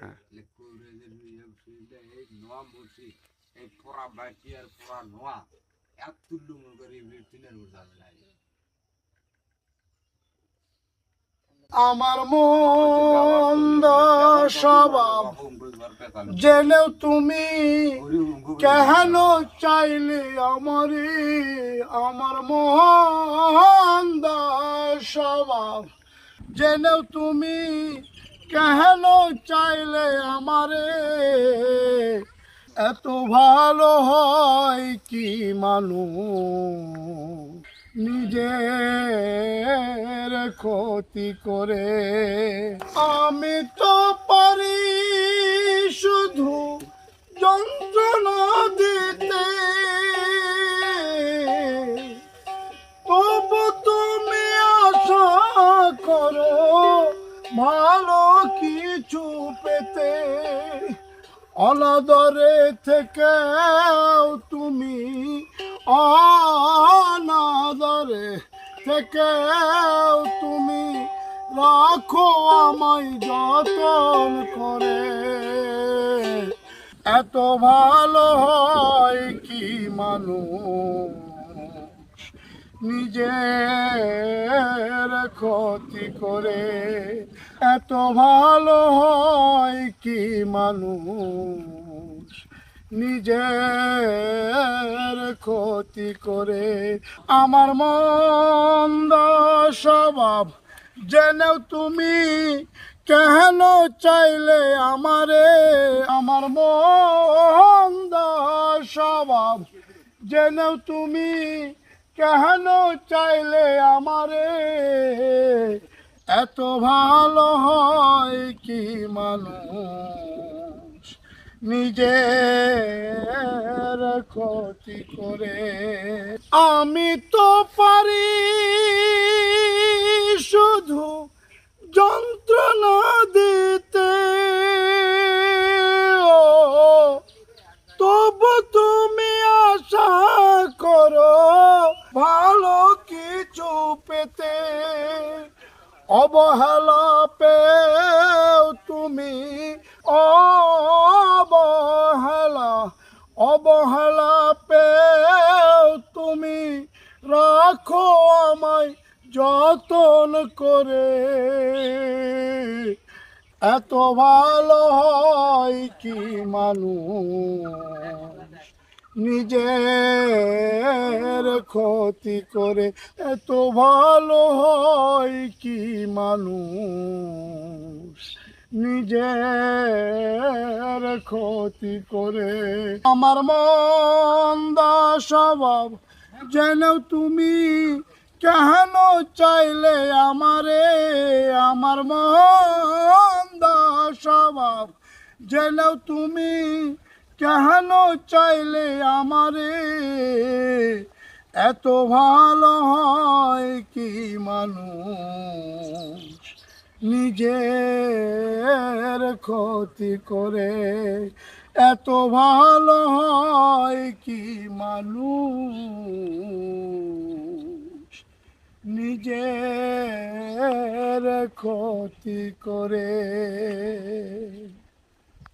হ্যাঁ। আমার মন্দ স্বভাব জেনেও তুমি কেন চাইলে আমারে? আমার মন্দ স্বভাব জেনেও তুমি কেন চাইলে আমারে? এত ভালো হয় কি মানুষ? নিজের ক্ষতি করে আমি তো পারি শুধু যন্ত্রণা দিতে। তবু তুমি আশা করো, ভালো কিছু পেতে অনাদরে থেকেও তুমি অনাদরে থেকেও তুমি রাখো আমায় যতন করে। এত ভালো হয় কি মানুষ নিজের ক্ষতি করে? এত ভালো হয় কি মানুষ? নিজের ক্ষতি করে আমার মন্দ স্বভাব। জেনেও তুমি কেন চাইলে আমারে? আমার মন্দ স্বভাব। জেনেও তুমি কেন চাইলে আমারে? এত ভালো হয় কি মানুষ? নিজে ক্ষতি করে আমি তো পারি অবহেলা পেও তুমি অবহেলা অবহেলা পেও তুমি রাখো আমায় যতন করে। এত ভালো হয় কি মানুষ? নিজের ক্ষতি করে এত ভালো হয় কি মানুষ? নিজের ক্ষতি করে আমার মন্দ স্বভাব। যেন তুমি কেন চাইলে আমারে? আমার মন্দ স্বভাব। যেন তুমি কেন চাইলে আমারে, এত ভালো হয় কি মানুষ? নিজের ক্ষতি করে এত ভালো হয় কি মানুষ? নিজের ক্ষতি করে